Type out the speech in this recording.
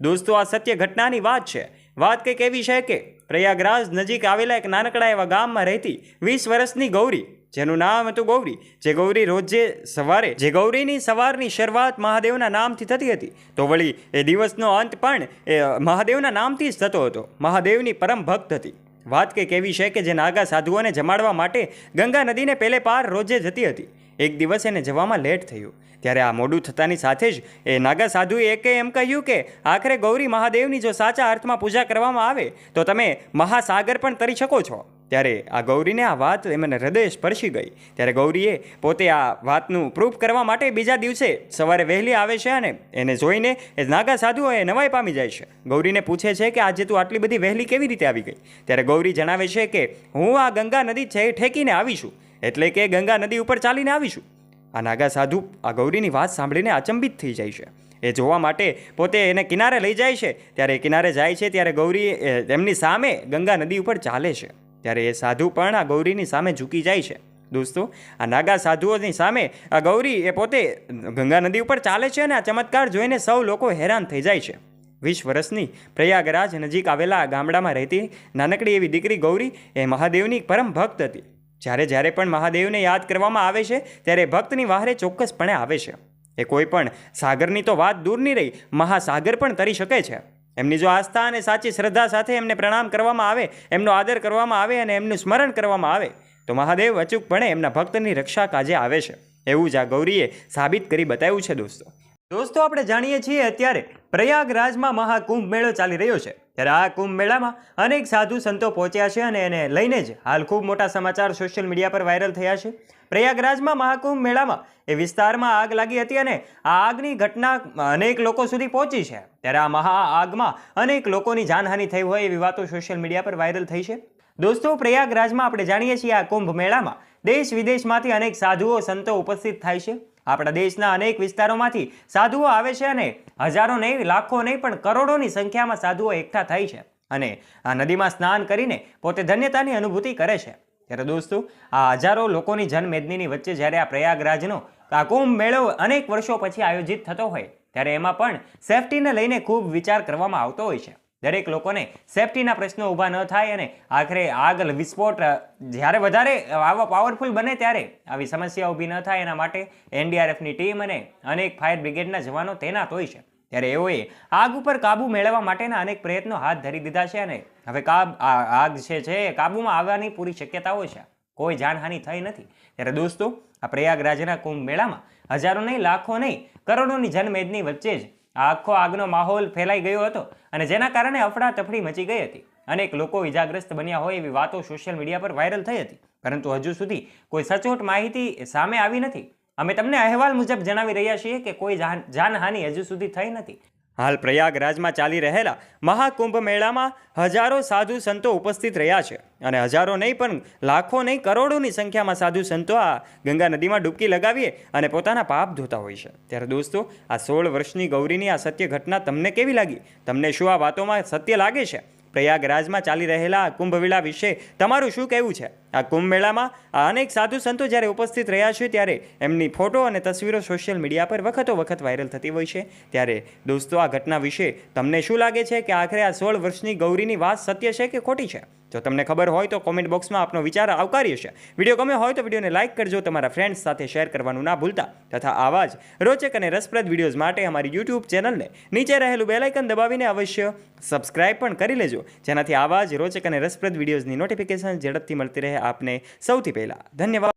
દોસ્તો, આ સત્ય ઘટનાની વાત છે. વાત કંઈક એવી છે કે પ્રયાગરાજ નજીક આવેલા એક નાનકડા એવા ગામમાં રહેતી વીસ વર્ષની ગૌરી, જેનું નામ હતું ગૌરી, જે ગૌરી રોજે સવારે, જે ગૌરીની સવારની શરૂઆત મહાદેવના નામથી થતી હતી. તો વળી એ દિવસનો અંત પણ એ મહાદેવના નામથી જ થતો હતો. મહાદેવની પરમ ભક્ત હતી. વાત કંઈક એવી છે કે જે નાગા સાધુઓને જમાડવા માટે ગંગા નદીને પેલે પાર રોજે જતી હતી. એક દિવસ એને જવામાં લેટ થયું. ત્યારે આ મોડું થતાની સાથે જ એ નાગા સાધુએ એકે એમ કહ્યું કે, આખરે ગૌરી મહાદેવની જો સાચા અર્થમાં પૂજા કરવામાં આવે, તો તમે મહાસાગર પણ તરી શકો છો. ત્યારે આ ગૌરીને આ વાત એમને હૃદય સ્પર્શી ગઈ. ત્યારે ગૌરીએ પોતે આ વાતનું પ્રૂફ કરવા માટે બીજા દિવસે સવારે વહેલી આવે છે અને એને જોઈને એ નાગા સાધુઓ એ નવાઈ પામી જાય છે. ગૌરીને પૂછે છે કે આજે તું આટલી બધી વહેલી કેવી રીતે આવી ગઈ? ત્યારે ગૌરી જણાવે છે કે હું આ ગંગા નદી છે ઠેકીને આવીશું એટલે કે ગંગા નદી ઉપર ચાલીને આવીશું આ નાગા સાધુ આ ગૌરીની વાત સાંભળીને અચંબિત થઈ જાય છે. એ જોવા માટે પોતે એને કિનારે લઈ જાય છે. ત્યારે કિનારે જાય છે ત્યારે ગૌરી એ, તેમની સામે ગંગા નદી ઉપર ચાલે છે. ત્યારે એ સાધુ પણ આ ગૌરીની સામે ઝૂકી જાય છે. દોસ્તો, આ નાગા સાધુઓની સામે આ ગૌરી એ પોતે ગંગા નદી ઉપર ચાલે છે અને આ ચમત્કાર જોઈને સૌ લોકો હેરાન થઈ જાય છે. વીસ વર્ષની પ્રયાગરાજ નજીક આવેલા ગામડામાં રહેતી નાનકડી એવી દીકરી ગૌરી એ મહાદેવની પરમ ભક્ત હતી. જ્યારે જ્યારે પણ મહાદેવને યાદ કરવામાં આવે છે, ત્યારે ભક્તની વાહરે ચોક્કસપણે આવે છે. એ કોઈ પણ સાગરની તો વાત દૂરની રહી, મહાસાગર પણ તરી શકે છે. એમની જો આસ્થા અને સાચી શ્રદ્ધા સાથે એમને પ્રણામ કરવામાં આવે, એમનો આદર કરવામાં આવે અને એમનું સ્મરણ કરવામાં આવે, તો મહાદેવ અચૂકપણે એમના ભક્તની રક્ષા કાજે આવે છે. એવું જ આ ગૌરીએ સાબિત કરી બતાવ્યું છે દોસ્તો. દોસ્તો, આપણે જાણીએ છીએ અત્યારે પ્રયાગરાજમાં મહાકુંભ મેળો ચાલી રહ્યો છે. ત્યારે આ કુંભ મેળામાં અનેક સાધુ સંતો પહોંચ્યા છે અને એને લઈને જ હાલ ખૂબ મોટા સમાચાર સોશિયલ મીડિયા પર વાયરલ થયા છે. પ્રયાગરાજમાં મહાકુંભ મેળામાં એ વિસ્તારમાં આગ લાગી હતી અને આ આગની ઘટના અનેક લોકો સુધી પહોંચી છે. ત્યારે આ મહા આગમાં અનેક લોકોની જાનહાનિ થઈ હોય એવી વાતો સોશિયલ મીડિયા પર વાયરલ થઈ છે. દોસ્તો, પ્રયાગરાજમાં આપણે જાણીએ છીએ આ કુંભ મેળામાં દેશ વિદેશમાંથી અનેક સાધુઓ, સંતો ઉપસ્થિત થાય છે. આપણા દેશના અનેક વિસ્તારોમાંથી સાધુઓ આવે છે અને હજારો નહીં, લાખો નહીં, પણ કરોડોની સંખ્યામાં સાધુઓ એકઠા થાય છે અને આ નદીમાં સ્નાન કરીને પોતે ધન્યતાની અનુભૂતિ કરે છે. ત્યારે દોસ્તો, આ હજારો લોકોની જનમેદનીની વચ્ચે જ્યારે આ પ્રયાગરાજનો આ કુંભ મેળો અનેક વર્ષો પછી આયોજિત થતો હોય, ત્યારે એમાં પણ સેફટીને લઈને ખૂબ વિચાર કરવામાં આવતો હોય છે. દરેક લોકોને સેફટીના પ્રશ્નો ઊભા ન થાય અને આખરે આગ વિસ્ફોટ જ્યારે વધારે આવા પાવરફુલ બને ત્યારે આવી સમસ્યા ઊભી ન થાય. એના માટે એનડીઆરએફની ટીમ અને અનેક ફાયર બ્રિગેડના જવાનો તૈનાત હોય છે. ત્યારે એઓએ આગ ઉપર કાબુ મેળવવા માટેના અનેક પ્રયત્નો હાથ ધરી દીધા છે અને હવે કાબ આગ છે છે કાબૂમાં આવવાની પૂરી શક્યતાઓ છે. કોઈ જાનહાનિ થઈ નથી. ત્યારે દોસ્તો, આ પ્રયાગરાજના કુંભ મેળામાં હજારો નહીં લાખો નહીં કરોડોની જનમેદની વચ્ચે જ આખો આગનો માહોલ ફેલાઈ ગયો હતો અને જેના કારણે અફડાતફડી મચી ગઈ હતી. અનેક લોકો ઇજાગ્રસ્ત બન્યા હોય એવી વાતો સોશિયલ મીડિયા પર વાયરલ થઈ હતી. પરંતુ હજુ સુધી કોઈ સચોટ માહિતી સામે આવી નથી. અમે તમને અહેવાલ મુજબ જણાવી રહ્યા છીએ કે કોઈ જાનહાનિ હજુ સુધી થઈ નથી. હાલ પ્રયાગરાજમાં ચાલી રહેલા મહાકુંભ મેળામાં હજારો સાધુ સંતો ઉપસ્થિત રહ્યા છે અને હજારો નહીં પણ લાખો નહીં કરોડોની સંખ્યામાં સાધુ સંતો આ ગંગા નદીમાં ડૂબકી લગાવીએ અને પોતાના પાપ ધોતા હોય છે. ત્યારે દોસ્તો, આ સોળ વર્ષની ગૌરીની આ સત્ય ઘટના તમને કેવી લાગી? તમને શું આ વાતોમાં સત્ય લાગે છે? પ્રયાગરાજમાં ચાલી રહેલા કુંભવેળા વિશે તમારું શું કહેવું છે? આ કુંભ મેળામાં આ અનેક સાધુ સંતો જ્યારે ઉપસ્થિત રહ્યા છે, ત્યારે એમની ફોટો અને તસવીરો સોશિયલ મીડિયા પર વખતો વખત વાયરલ થતી હોય છે. ત્યારે, દોસ્તો, આ ઘટના વિશે તમને શું લાગે છે કે આખરે આ સોળ વર્ષની ગૌરીની વાત સત્ય છે કે ખોટી છે? જો તમને ખબર હોય તો કોમેન્ટ બોક્સમાં આપનો વિચાર આવકાર્ય છે. વીડિયો ગમે હોય તો વિડીયોને લાઇક કરજો, તમારા ફ્રેન્ડ્સ સાથે શેર કરવાનું ના ભૂલતા. તથા આવા જ રોચક અને રસપ્રદ વિડીયોઝ માટે અમારી યુટ્યુબ ચેનલને નીચે રહેલું બેલાઇકન દબાવીને અવશ્ય સબસ્ક્રાઇબ પણ કરી લેજો. જેનાથી આવા જ રોચક અને રસપ્રદ વિડીયોઝની નોટિફિકેશન ઝડપથી મળતી રહે. આપને સૌથી પહેલાં. ધન્યવાદ.